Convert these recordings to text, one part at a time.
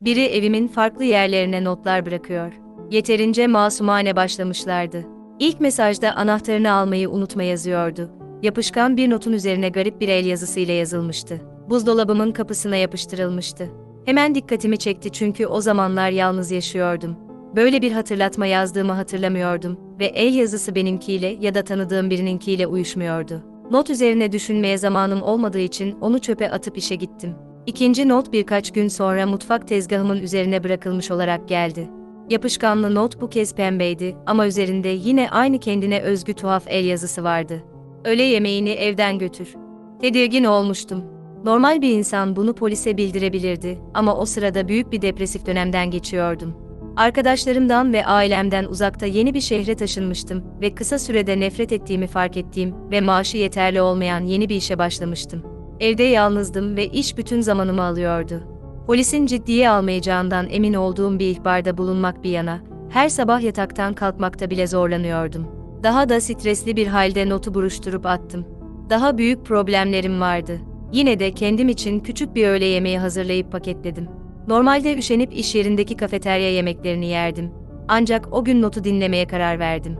Biri evimin farklı yerlerine notlar bırakıyor. Yeterince masumane başlamışlardı. İlk mesajda anahtarını almayı unutma yazıyordu. Yapışkan bir notun üzerine garip bir el yazısıyla yazılmıştı. Buzdolabımın kapısına yapıştırılmıştı. Hemen dikkatimi çekti çünkü o zamanlar yalnız yaşıyordum. Böyle bir hatırlatma yazdığımı hatırlamıyordum ve el yazısı benimkiyle ya da tanıdığım birininkiyle uyuşmuyordu. Not üzerine düşünmeye zamanım olmadığı için onu çöpe atıp işe gittim. İkinci not birkaç gün sonra mutfak tezgahımın üzerine bırakılmış olarak geldi. Yapışkanlı not bu kez pembeydi ama üzerinde yine aynı kendine özgü tuhaf el yazısı vardı. Öğle yemeğini evden götür. Tedirgin olmuştum. Normal bir insan bunu polise bildirebilirdi ama o sırada büyük bir depresif dönemden geçiyordum. Arkadaşlarımdan ve ailemden uzakta yeni bir şehre taşınmıştım ve kısa sürede nefret ettiğimi fark ettiğim ve maaşı yeterli olmayan yeni bir işe başlamıştım. Evde yalnızdım ve iş bütün zamanımı alıyordu. Polisin ciddiye almayacağından emin olduğum bir ihbarda bulunmak bir yana, her sabah yataktan kalkmakta bile zorlanıyordum. Daha da stresli bir halde notu buruşturup attım. Daha büyük problemlerim vardı. Yine de kendim için küçük bir öğle yemeği hazırlayıp paketledim. Normalde üşenip iş yerindeki kafeterya yemeklerini yerdim. Ancak o gün notu dinlemeye karar verdim.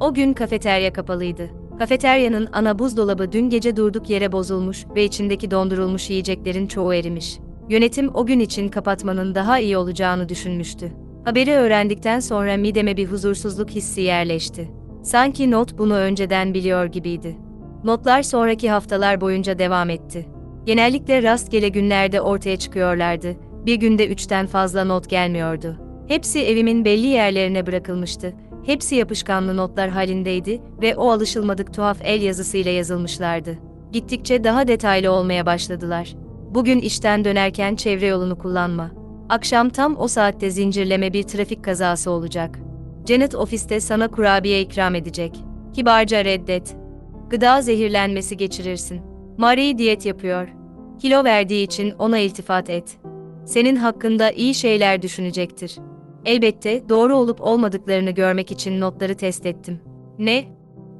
O gün kafeterya kapalıydı. Kafeteryanın ana buzdolabı dün gece durduk yere bozulmuş ve içindeki dondurulmuş yiyeceklerin çoğu erimiş. Yönetim o gün için kapatmanın daha iyi olacağını düşünmüştü. Haberi öğrendikten sonra mideme bir huzursuzluk hissi yerleşti. Sanki not bunu önceden biliyor gibiydi. Notlar sonraki haftalar boyunca devam etti. Genellikle rastgele günlerde ortaya çıkıyorlardı. Bir günde üçten fazla not gelmiyordu. Hepsi evimin belli yerlerine bırakılmıştı. Hepsi yapışkanlı notlar halindeydi ve o alışılmadık tuhaf el yazısıyla yazılmışlardı. Gittikçe daha detaylı olmaya başladılar. Bugün işten dönerken çevre yolunu kullanma. Akşam tam o saatte zincirleme bir trafik kazası olacak. Janet ofiste sana kurabiye ikram edecek. Kibarca reddet. Gıda zehirlenmesi geçirirsin. Marie diyet yapıyor. Kilo verdiği için ona iltifat et. Senin hakkında iyi şeyler düşünecektir. Elbette doğru olup olmadıklarını görmek için notları test ettim. Ne?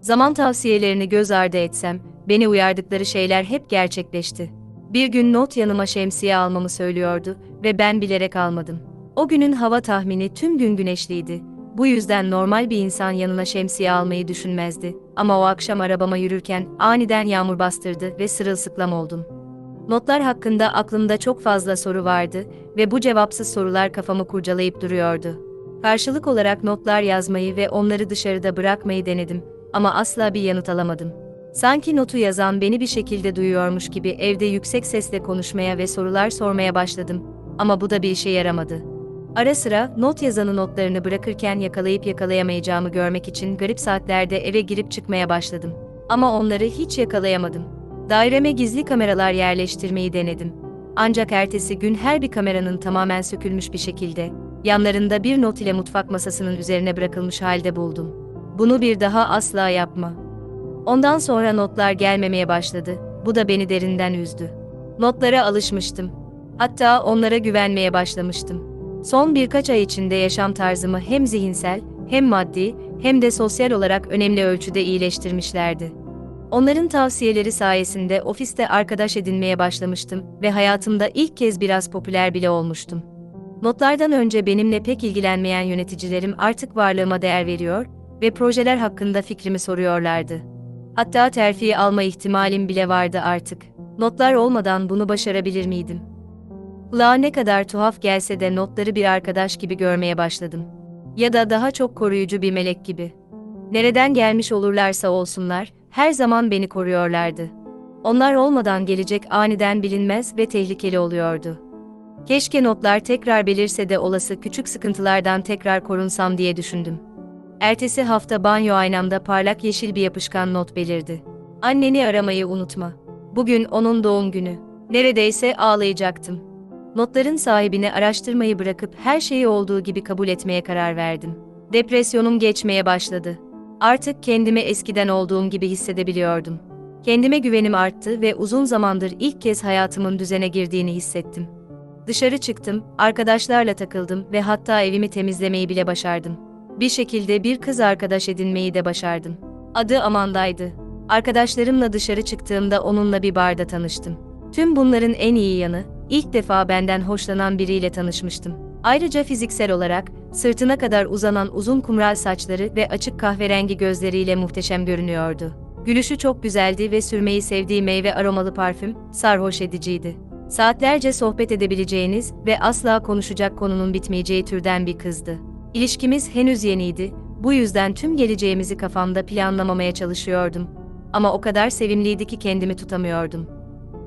Zaman tavsiyelerini göz ardı etsem, beni uyardıkları şeyler hep gerçekleşti. Bir gün not yanıma şemsiye almamı söylüyordu ve ben bilerek almadım. O günün hava tahmini tüm gün güneşliydi. Bu yüzden normal bir insan yanına şemsiye almayı düşünmezdi. Ama o akşam arabama yürürken aniden yağmur bastırdı ve sırılsıklam oldum. Notlar hakkında aklımda çok fazla soru vardı ve bu cevapsız sorular kafamı kurcalayıp duruyordu. Karşılık olarak notlar yazmayı ve onları dışarıda bırakmayı denedim ama asla bir yanıt alamadım. Sanki notu yazan beni bir şekilde duyuyormuş gibi evde yüksek sesle konuşmaya ve sorular sormaya başladım ama bu da bir işe yaramadı. Ara sıra not yazanı notlarını bırakırken yakalayıp yakalayamayacağımı görmek için garip saatlerde eve girip çıkmaya başladım. Ama onları hiç yakalayamadım. Daireme gizli kameralar yerleştirmeyi denedim. Ancak ertesi gün her bir kameranın tamamen sökülmüş bir şekilde, yanlarında bir not ile mutfak masasının üzerine bırakılmış halde buldum. Bunu bir daha asla yapma. Ondan sonra notlar gelmemeye başladı. Bu da beni derinden üzdü. Notlara alışmıştım. Hatta onlara güvenmeye başlamıştım. Son birkaç ay içinde yaşam tarzımı hem zihinsel, hem maddi, hem de sosyal olarak önemli ölçüde iyileştirmişlerdi. Onların tavsiyeleri sayesinde ofiste arkadaş edinmeye başlamıştım ve hayatımda ilk kez biraz popüler bile olmuştum. Notlardan önce benimle pek ilgilenmeyen yöneticilerim artık varlığıma değer veriyor ve projeler hakkında fikrimi soruyorlardı. Hatta terfi alma ihtimalim bile vardı artık. Notlar olmadan bunu başarabilir miydim? Kulağa ne kadar tuhaf gelse de notları bir arkadaş gibi görmeye başladım. Ya da daha çok koruyucu bir melek gibi. Nereden gelmiş olurlarsa olsunlar, her zaman beni koruyorlardı. Onlar olmadan gelecek aniden bilinmez ve tehlikeli oluyordu. Keşke notlar tekrar belirse de olası küçük sıkıntılardan tekrar korunsam diye düşündüm. Ertesi hafta banyo aynamda parlak yeşil bir yapışkan not belirdi. Anneni aramayı unutma. Bugün onun doğum günü. Neredeyse ağlayacaktım. Notların sahibine araştırmayı bırakıp her şeyi olduğu gibi kabul etmeye karar verdim. Depresyonum geçmeye başladı. Artık kendimi eskiden olduğum gibi hissedebiliyordum. Kendime güvenim arttı ve uzun zamandır ilk kez hayatımın düzene girdiğini hissettim. Dışarı çıktım, arkadaşlarla takıldım ve hatta evimi temizlemeyi bile başardım. Bir şekilde bir kız arkadaş edinmeyi de başardım. Adı Amanda'ydı. Arkadaşlarımla dışarı çıktığımda onunla bir barda tanıştım. Tüm bunların en iyi yanı, ilk defa benden hoşlanan biriyle tanışmıştım. Ayrıca fiziksel olarak, sırtına kadar uzanan uzun kumral saçları ve açık kahverengi gözleriyle muhteşem görünüyordu. Gülüşü çok güzeldi ve sürmeyi sevdiği meyve aromalı parfüm, sarhoş ediciydi. Saatlerce sohbet edebileceğiniz ve asla konuşacak konunun bitmeyeceği türden bir kızdı. İlişkimiz henüz yeniydi, bu yüzden tüm geleceğimizi kafamda planlamamaya çalışıyordum. Ama o kadar sevimliydi ki kendimi tutamıyordum.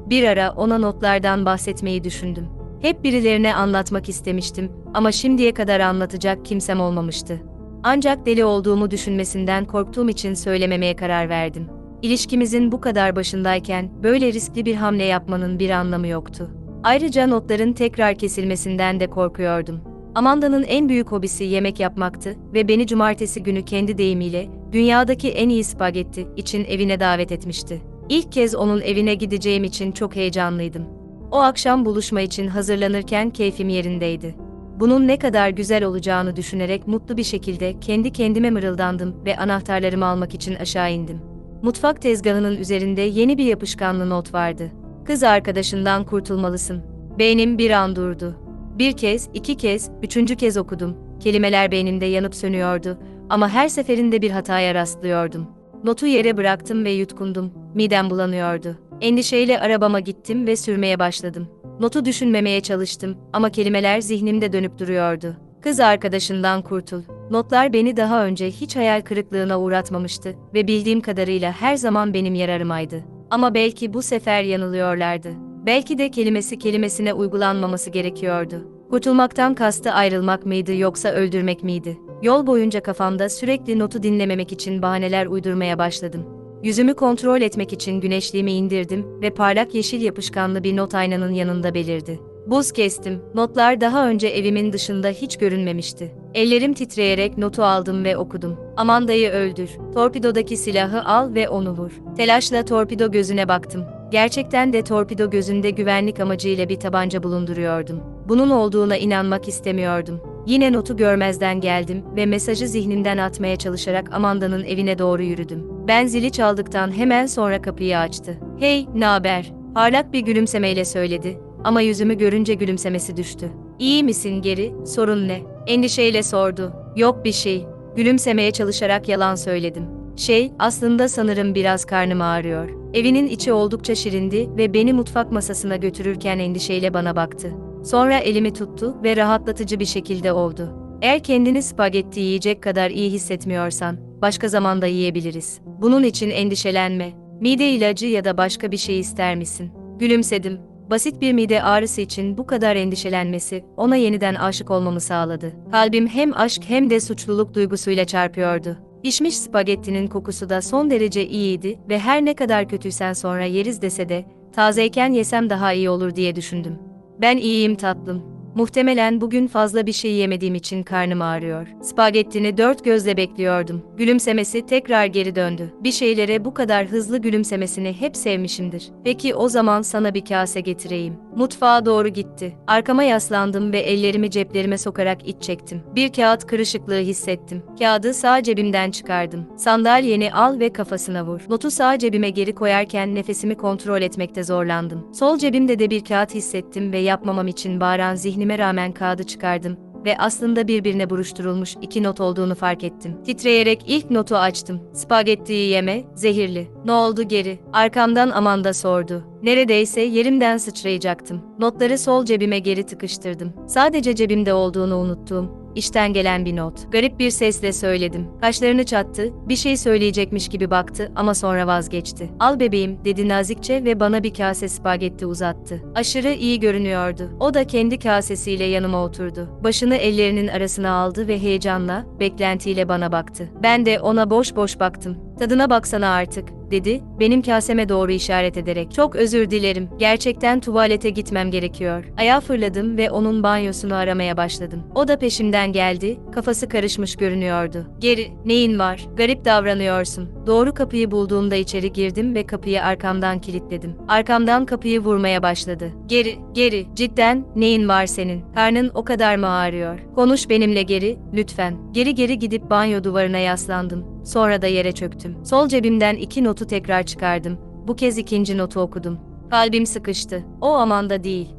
Bir ara ona notlardan bahsetmeyi düşündüm. Hep birilerine anlatmak istemiştim ama şimdiye kadar anlatacak kimsem olmamıştı. Ancak deli olduğumu düşünmesinden korktuğum için söylememeye karar verdim. İlişkimizin bu kadar başındayken böyle riskli bir hamle yapmanın bir anlamı yoktu. Ayrıca notların tekrar kesilmesinden de korkuyordum. Amanda'nın en büyük hobisi yemek yapmaktı ve beni cumartesi günü kendi deyimiyle dünyadaki en iyi spagetti için evine davet etmişti. İlk kez onun evine gideceğim için çok heyecanlıydım. O akşam buluşma için hazırlanırken keyfim yerindeydi. Bunun ne kadar güzel olacağını düşünerek mutlu bir şekilde kendi kendime mırıldandım ve anahtarlarımı almak için aşağı indim. Mutfak tezgahının üzerinde yeni bir yapışkanlı not vardı. Kız arkadaşından kurtulmalısın. Beynim bir an durdu. Bir kez, iki kez, üçüncü kez okudum. Kelimeler beynimde yanıp sönüyordu ama her seferinde bir hataya rastlıyordum. Notu yere bıraktım ve yutkundum. Midem bulanıyordu. Endişeyle arabama gittim ve sürmeye başladım. Notu düşünmemeye çalıştım ama kelimeler zihnimde dönüp duruyordu. Kız arkadaşından kurtul. Notlar beni daha önce hiç hayal kırıklığına uğratmamıştı ve bildiğim kadarıyla her zaman benim yararımaydı. Ama belki bu sefer yanılıyorlardı. Belki de kelimesi kelimesine uygulanmaması gerekiyordu. Kurtulmaktan kastı ayrılmak mıydı yoksa öldürmek miydi? Yol boyunca kafamda sürekli notu dinlememek için bahaneler uydurmaya başladım. Yüzümü kontrol etmek için güneşliğimi indirdim ve parlak yeşil yapışkanlı bir not aynanın yanında belirdi. Buz kestim. Notlar daha önce evimin dışında hiç görünmemişti. Ellerim titreyerek notu aldım ve okudum. Amanda'yı öldür. Torpidodaki silahı al ve onu vur. Telaşla torpido gözüne baktım. Gerçekten de torpido gözünde güvenlik amacıyla bir tabanca bulunduruyordum. Bunun olduğuna inanmak istemiyordum. Yine notu görmezden geldim ve mesajı zihnimden atmaya çalışarak Amanda'nın evine doğru yürüdüm. Ben zili çaldıktan hemen sonra kapıyı açtı. "Hey, naber?" Parlak bir gülümsemeyle söyledi ama yüzümü görünce gülümsemesi düştü. "İyi misin geri? Sorun ne?" Endişeyle sordu. "Yok bir şey." Gülümsemeye çalışarak yalan söyledim. Şey, aslında sanırım biraz karnım ağrıyor. Evinin içi oldukça şirindi ve beni mutfak masasına götürürken endişeyle bana baktı. Sonra elimi tuttu ve rahatlatıcı bir şekilde oldu. Eğer kendini spagetti yiyecek kadar iyi hissetmiyorsan, başka zamanda yiyebiliriz. Bunun için endişelenme. Mide ilacı ya da başka bir şey ister misin? Gülümsedim. Basit bir mide ağrısı için bu kadar endişelenmesi ona yeniden aşık olmamı sağladı. Kalbim hem aşk hem de suçluluk duygusuyla çarpıyordu. Pişmiş spagettinin kokusu da son derece iyiydi ve her ne kadar kötüysen sonra yeriz dese de, tazeyken yesem daha iyi olur diye düşündüm. Ben iyiyim tatlım. Muhtemelen bugün fazla bir şey yemediğim için karnım ağrıyor. Spagettini dört gözle bekliyordum. Gülümsemesi tekrar geri döndü. Bir şeylere bu kadar hızlı gülümsemesini hep sevmişimdir. Peki o zaman sana bir kase getireyim. Mutfağa doğru gitti. Arkama yaslandım ve ellerimi ceplerime sokarak iç çektim. Bir kağıt kırışıklığı hissettim. Kağıdı sağ cebimden çıkardım. Sandalyeni al ve kafasına vur. Notu sağ cebime geri koyarken nefesimi kontrol etmekte zorlandım. Sol cebimde de bir kağıt hissettim ve yapmamam için bağıran zihnime rağmen kağıdı çıkardım ve aslında birbirine buruşturulmuş iki not olduğunu fark ettim. Titreyerek ilk notu açtım. Spagettiyi yeme, zehirli. Ne oldu geri? Arkamdan Amanda sordu. Neredeyse yerimden sıçrayacaktım. Notları sol cebime geri tıkıştırdım. Sadece cebimde olduğunu unuttuğum, işten gelen bir not. Garip bir sesle söyledim. Kaşlarını çattı, bir şey söyleyecekmiş gibi baktı ama sonra vazgeçti. Al bebeğim, dedi nazikçe ve bana bir kase spagetti uzattı. Aşırı iyi görünüyordu. O da kendi kasesiyle yanıma oturdu. Başını ellerinin arasına aldı ve heyecanla, beklentiyle bana baktı. Ben de ona boş boş baktım. Tadına baksana artık, dedi, benim kaseme doğru işaret ederek. Çok özür dilerim, gerçekten tuvalete gitmem gerekiyor. Ayağa fırladım ve onun banyosunu aramaya başladım. O da peşimden geldi, kafası karışmış görünüyordu. Geri, neyin var? Garip davranıyorsun. Doğru kapıyı bulduğumda içeri girdim ve kapıyı arkamdan kilitledim. Arkamdan kapıyı vurmaya başladı. Geri, geri, cidden, neyin var senin? Karnın o kadar mı ağrıyor? Konuş benimle geri, lütfen. Geri geri gidip banyo duvarına yaslandım. Sonra da yere çöktüm. Sol cebimden iki notu tekrar çıkardım. Bu kez ikinci notu okudum. Kalbim sıkıştı. O Amanda değil.